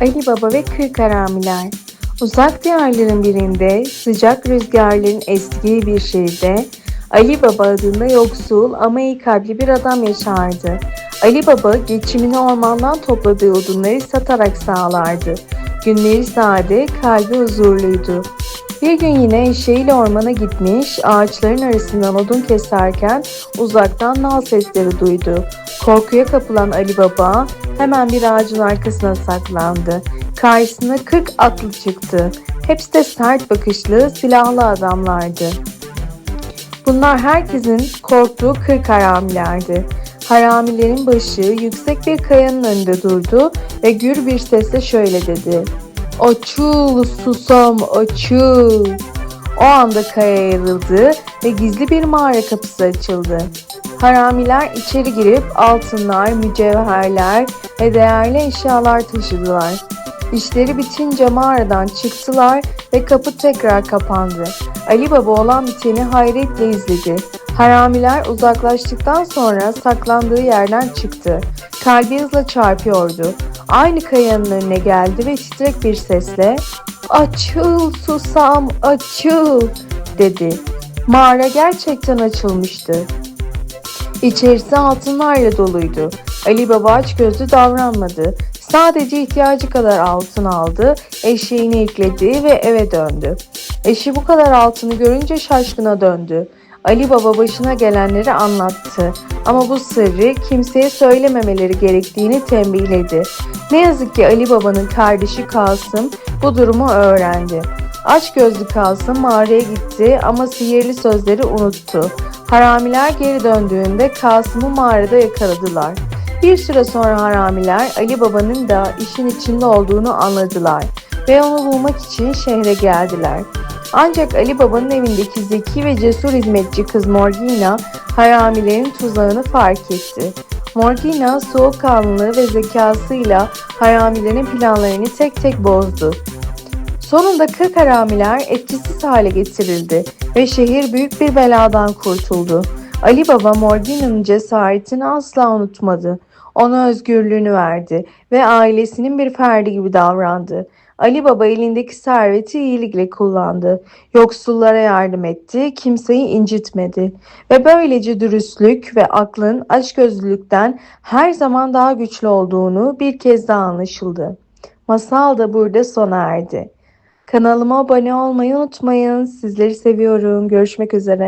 Ali Baba ve Kırk Haramiler Uzak diyarların birinde sıcak rüzgarların estiği bir şehirde Ali Baba adında yoksul ama iyi kalpli bir adam yaşardı. Ali Baba geçimini ormandan topladığı odunları satarak sağlardı. Günleri sade, kalbi huzurluydu. Bir gün yine eşeğiyle ormana gitmiş, ağaçların arasından odun keserken uzaktan nal sesleri duydu. Korkuya kapılan Ali Baba hemen bir ağacın arkasına saklandı. Karşısına 40 atlı çıktı. Hepsi de sert bakışlı, silahlı adamlardı. Bunlar herkesin korktuğu 40 haramilerdi. Haramilerin başı yüksek bir kayanın önünde durdu ve gür bir sesle şöyle dedi. Açıl susam açıl. O anda kaya yarıldı ve gizli bir mağara kapısı açıldı. Haramiler içeri girip altınlar, mücevherler ve değerli eşyalar taşıdılar. İşleri bitince mağaradan çıktılar ve kapı tekrar kapandı. Ali Baba olan biteni hayretle izledi. Haramiler uzaklaştıktan sonra saklandığı yerden çıktı. Kalbi hızla çarpıyordu. Aynı kayanın önüne geldi ve titrek bir sesle ''Açıl susam açıl'' dedi. Mağara gerçekten açılmıştı. İçerisi altınlarla doluydu. Ali Baba aç gözlü davranmadı. Sadece ihtiyacı kadar altın aldı, eşeğini ekledi ve eve döndü. Eşi bu kadar altını görünce şaşkına döndü. Ali Baba başına gelenleri anlattı ama bu sırrı kimseye söylememeleri gerektiğini tembihledi. Ne yazık ki Ali Baba'nın kardeşi Kasım bu durumu öğrendi. Aç gözlü Kasım mağaraya gitti ama sihirli sözleri unuttu. Haramiler geri döndüğünde Kasım'ı mağarada yakaladılar. Bir süre sonra haramiler Ali Baba'nın da işin içinde olduğunu anladılar ve onu bulmak için şehre geldiler. Ancak Ali Baba'nın evindeki zeki ve cesur hizmetçi kız Morgina haramilerin tuzağını fark etti. Morgina soğukkanlılığı ve zekasıyla haramilerin planlarını tek tek bozdu. Sonunda 40 haramiler etkisiz hale getirildi ve şehir büyük bir beladan kurtuldu. Ali Baba Morgina'nın cesaretini asla unutmadı. Ona özgürlüğünü verdi ve ailesinin bir ferdi gibi davrandı. Ali Baba elindeki serveti iyilikle kullandı. Yoksullara yardım etti, kimseyi incitmedi. Ve böylece dürüstlük ve aklın açgözlülükten her zaman daha güçlü olduğunu bir kez daha anlaşıldı. Masal da burada sona erdi. Kanalıma abone olmayı unutmayın. Sizleri seviyorum. Görüşmek üzere.